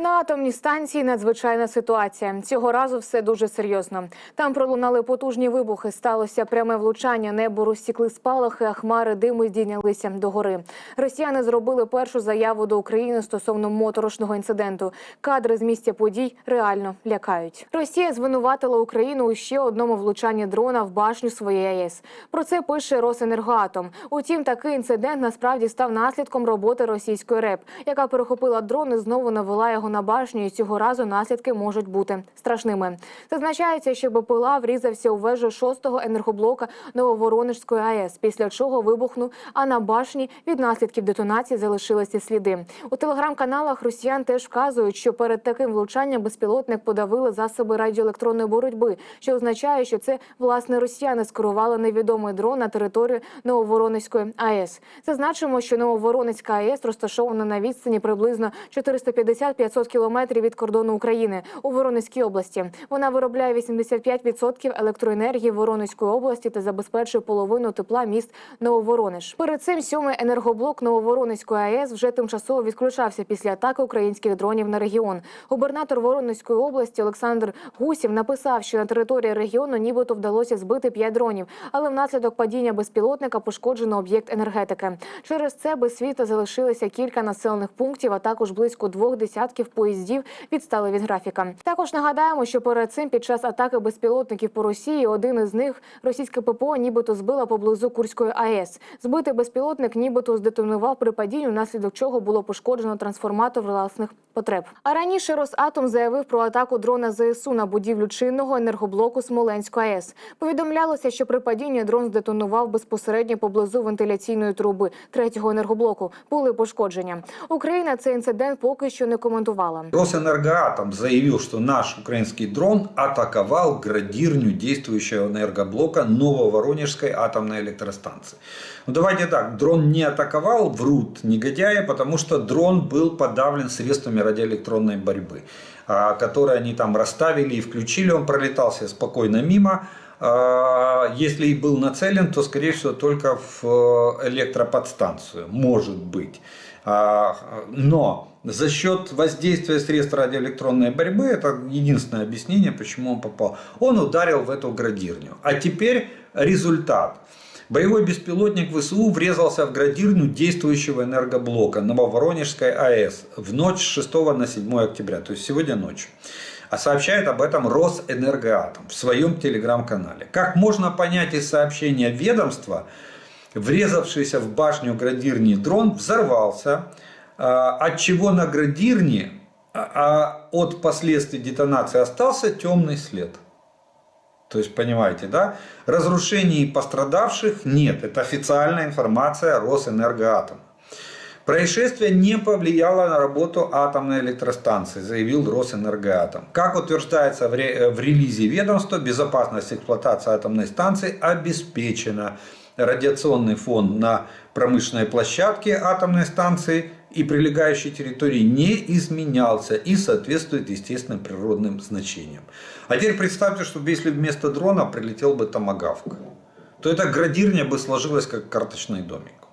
На атомній станції надзвичайна ситуація. Цього разу все дуже серйозно. Там пролунали потужні вибухи. Сталося пряме влучання. Небо розсікли спалахи, а хмари диму здійнялися догори. Росіяни зробили першу заяву до України стосовно моторошного інциденту. Кадри з місця подій реально лякають. Росія звинуватила Україну у ще одному влучанні дрона в башню своєї АЕС. Про це пише Росенергоатом. Утім, такий інцидент насправді став наслідком роботи російської РЕП, яка перехопила дрон і знову навела його на башню. І цього разу наслідки можуть бути страшними. Зазначається, що БПЛА врізався у вежу шостого енергоблока Нововоронежської АЕС, після чого вибухнув. А на башні від наслідків детонації залишилися сліди. У телеграм-каналах росіян теж вказують, що перед таким влучанням безпілотник подавили засоби радіоелектронної боротьби, що означає, що це власне росіяни скерували невідомий дрон на територію Нововоронезької АЕС. Зазначимо, що Нововоронезька АЕС розташована на відстані приблизно 450-500 кілометрів від кордону України у Воронезькій області. Вона виробляє 85% електроенергії Воронезької області та забезпечує половину тепла міст Нововоронеж. Перед цим сьомий енергоблок Нововоронезької АЕС вже тимчасово відключався після атаки українських дронів на регіон. Губернатор Воронезької області Олександр Гусів написав, що на території регіону нібито вдалося збити 5 дронів, але внаслідок падіння безпілотника пошкоджено об'єкт енергетики. Через це без світла залишилося кілька населених пунктів, а також близько двох десятків поїздів відстали від графіка. Також нагадаємо, що перед цим під час атаки безпілотників по Росії один із них російське ППО нібито збила поблизу Курської АЕС. Збитий безпілотник нібито здетонував при падінні, внаслідок чого було пошкоджено трансформатор власних потреб. А раніше Росатом заявив про атаку дрона ЗСУ на будівлю чинного енергоблоку Смоленської АЕС. Повідомлялося, що при падінні дрон здетонував безпосередньо поблизу вентиляційної труби третього енергоблоку. Були пошкодження. Україна цей інцидент поки що не коментувала. Росэнергоатом заявил, что наш украинский дрон атаковал градирню действующего энергоблока Нововоронежской атомной электростанции. Ну давайте так, дрон не атаковал, врут негодяи, потому что дрон был подавлен средствами радиоэлектронной борьбы, а, которые они там расставили и включили, он пролетал себе спокойно мимо. А, Если и был нацелен, то скорее всего только в э, электроподстанцию, может быть. А, Но за счет воздействия средств радиоэлектронной борьбы, это единственное объяснение, почему он попал, он ударил в эту градирню. А теперь результат. Боевой беспилотник ВСУ врезался в градирню действующего энергоблока Нововоронежской АЭС в ночь с 6 на 7 октября, то есть сегодня ночью. А сообщает об этом Росэнергоатом в своем телеграм-канале. Как можно понять из сообщения ведомства, врезавшийся в башню градирни дрон взорвался, а, от чего на градирне а, а от последствий детонации остался темный след. То есть, понимаете, да? Разрушений пострадавших нет. Это официальная информация Росэнергоатома. Происшествие не повлияло на работу атомной электростанции, заявил Росэнергоатом. Как утверждается в, ре- в релизе ведомства, безопасность эксплуатации атомной станции обеспечена. Радиационный фон на промышленной площадке атомной станции и прилегающей территории не изменялся и соответствует естественным природным значениям. А теперь представьте, что если вместо дрона прилетел бы томагавк, то эта градирня бы сложилась как карточный домик.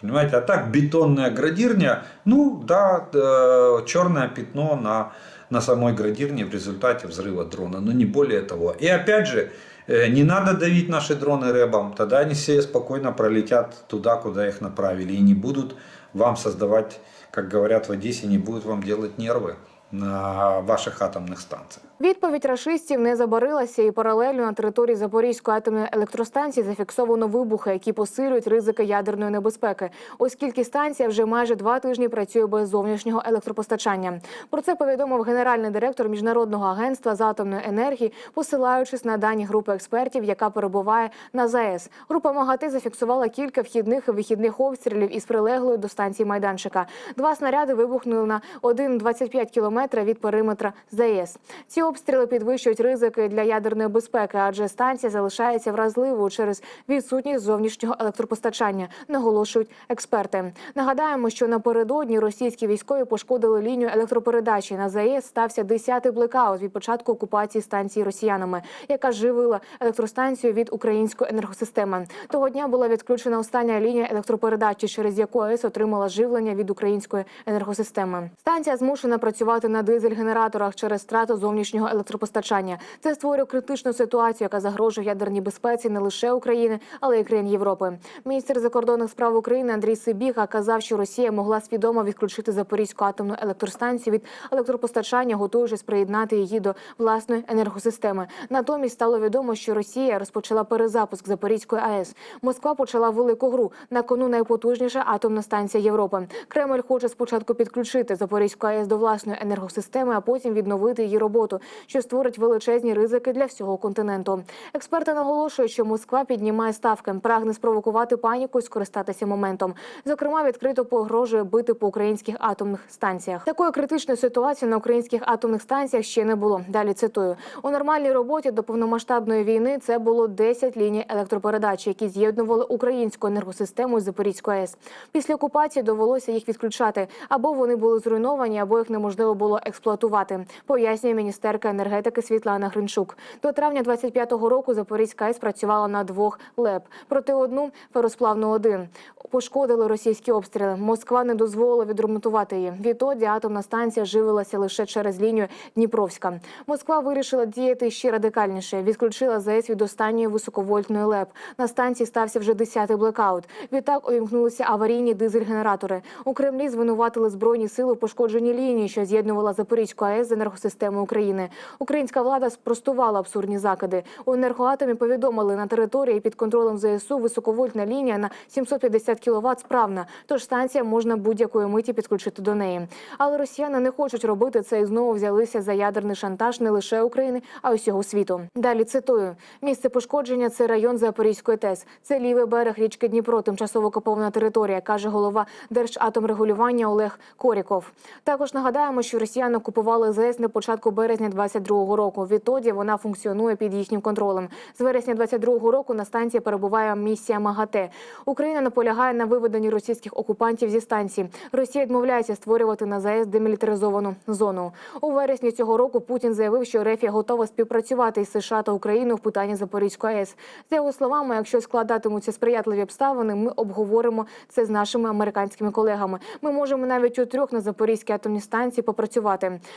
Понимаете, а так бетонная градирня, ну да, э, черное пятно на, на самой градирне в результате взрыва дрона, но не более того. И опять же, э, не надо давить наши дроны рэбом, тогда они все спокойно пролетят туда, куда их направили, и не будут вам создавать, как говорят в Одессе, не будут вам делать нервы на ваших атомных станциях. Відповідь рашистів не забарилася, і паралельно на території Запорізької атомної електростанції зафіксовано вибухи, які посилюють ризики ядерної небезпеки, оскільки станція вже майже два тижні працює без зовнішнього електропостачання. Про це повідомив генеральний директор міжнародного агентства з атомної енергії, посилаючись на дані групи експертів, яка перебуває на ЗАЕС. Група МАГАТИ зафіксувала кілька вхідних і вихідних обстрілів із прилеглої до станції майданчика. Два снаряди вибухнули на 1,25 кілометра від периметра ЗАЕС. Ці обстріли підвищують ризики для ядерної безпеки, адже станція залишається вразливою через відсутність зовнішнього електропостачання, наголошують експерти. Нагадаємо, що напередодні російські військові пошкодили лінію електропередачі. На ЗАЕС стався 10-й блекаут від початку окупації станції росіянами, яка живила електростанцію від української енергосистеми. Того дня була відключена остання лінія електропередачі, через яку АЕС отримала живлення від української енергосистеми. Станція змушена працювати працювати на дизель-генераторах через страту зовнішнього електропостачання. Це створює критичну ситуацію, яка загрожує ядерній безпеці не лише України, але й країн Європи. Міністр закордонних справ України Андрій Сибіга казав, що Росія могла свідомо відключити Запорізьку атомну електростанцію від електропостачання, готуючись приєднати її до власної енергосистеми. Натомість стало відомо, що Росія розпочала перезапуск Запорізької АЕС. Москва почала велику гру. На кону найпотужніша атомна станція Європи. Кремль хоче спочатку підключити Запорізьку АЕС до власної енергосистеми, а потім відновити її роботу, що створить величезні ризики для всього континенту. Експерти наголошують, що Москва піднімає ставки, прагне спровокувати паніку і скористатися моментом. Зокрема, відкрито погрожує бити по українських атомних станціях. Такої критичної ситуації на українських атомних станціях ще не було. Далі цитую у нормальній роботі до повномасштабної війни. Це було 10 ліній електропередач, які з'єднували українську енергосистему з Запорізькою АЕС. Після окупації довелося їх відключати, або вони були зруйновані, або їх неможливо було експлуатувати. Пояснює міністерка енергетики Світлана Гринчук. До травня 25-го року Запорізька АЕС працювала на двох ЛЕП. Проти одну феросплавну один пошкодили російські обстріли. Москва не дозволила відремонтувати її. Відтоді атомна станція живилася лише через лінію Дніпровська. Москва вирішила діяти ще радикальніше. Відключила ЗАЕС від останньої високовольтної ЛЕП. На станції стався вже 10-й блекаут. Відтак увімкнулися аварійні дизель-генератори. У Кремлі звинуватили збройні сили у пошкодженні лінії, що з'єднувала Запорізьку АЕС з енергосистемою України. Українська влада спростувала абсурдні закиди. У енергоатомі повідомили на території під контролем ЗСУ високовольтна лінія на 750 кВт справна. Тож станція можна будь-якої миті підключити до неї. Але росіяни не хочуть робити це і знову взялися за ядерний шантаж не лише України, а й усього світу. Далі цитую: місце пошкодження це район Запорізької ТЕС. Це лівий берег річки Дніпро, тимчасово окупована територія, каже голова Держатомрегулювання Олег Коріков. Також нагадаємо, що росіяни окупували ЗС на початку березня 22-го року. Відтоді вона функціонує під їхнім контролем. З вересня 22-го року на станції перебуває місія МАГАТЕ. Україна наполягає на виведенні російських окупантів зі станції. Росія відмовляється створювати на ЗАЕС демілітаризовану зону. У вересні цього року Путін заявив, що Рефія готова співпрацювати із США та Україною в питанні Запорізької АЕС. За його словами, якщо складатимуться сприятливі обставини, ми обговоримо це з нашими американськими колегами. Ми можемо навіть у трьох на Запорізькій атомній станції попрацювати.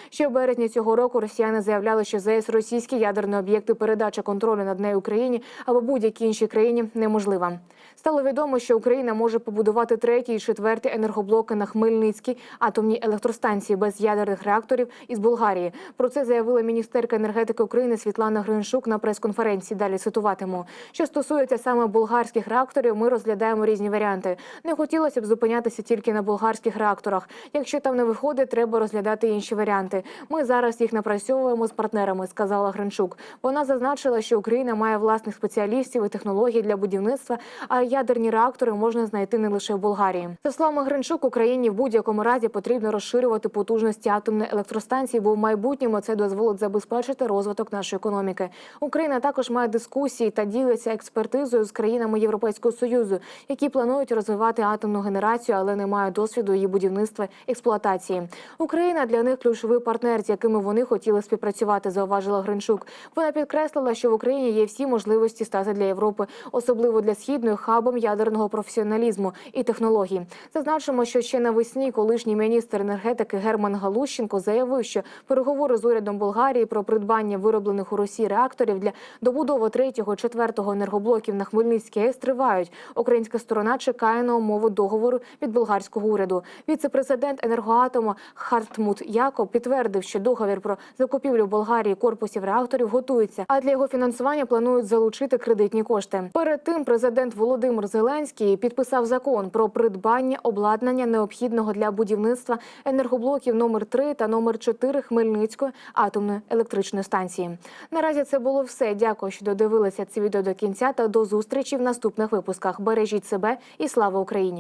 Ще в березні цього року росіяни заявляли, що ЗС російські ядерні об'єкти передача контролю над нею Україні або будь-якій іншій країні неможлива. Стало відомо, що Україна може побудувати третій і четвертий енергоблоки на Хмельницькій атомній електростанції без ядерних реакторів із Болгарії. Про це заявила міністерка енергетики України Світлана Гриншук на прес-конференції. Далі цитуватиму. Що стосується саме болгарських реакторів, ми розглядаємо різні варіанти. Не хотілося б зупинятися тільки на болгарських реакторах. Якщо там не виходить, треба розглядати інші варіанти. Ми зараз їх напрацьовуємо з партнерами, сказала Гринчук. Вона зазначила, що Україна має власних спеціалістів і технологій для будівництва, а ядерні реактори можна знайти не лише в Болгарії. За словами Гринчук, Україні в будь-якому разі потрібно розширювати потужності атомної електростанції, бо в майбутньому це дозволить забезпечити розвиток нашої економіки. Україна також має дискусії та ділиться експертизою з країнами Європейського союзу, які планують розвивати атомну генерацію, але не мають досвіду її будівництва експлуатації. Україна для них ключовий партнер, з якими вони хотіли співпрацювати. Зауважила Гринчук. Вона підкреслила, що в Україні є всі можливості стати для Європи, особливо для східної хабом ядерного професіоналізму і технологій. Зазначимо, що ще навесні колишній міністр енергетики Герман Галущенко заявив, що переговори з урядом Болгарії про придбання вироблених у Росії реакторів для добудови третього, четвертого енергоблоків на Хмельницькій АЕС тривають. Українська сторона чекає на умови договору від болгарського уряду. Віце-президент енергоатому Хартмут Якоб підтвердив, що договір про закупівлю Болгарії корпусів реакторів готується, а для його фінансування планують залучити кредитні кошти. Перед тим президент Володимир Зеленський підписав закон про придбання обладнання необхідного для будівництва енергоблоків номер 3 та номер 4 Хмельницької атомної електричної станції. Наразі це було все. Дякую, що додивилися це відео до кінця. Та до зустрічі в наступних випусках. Бережіть себе і слава Україні!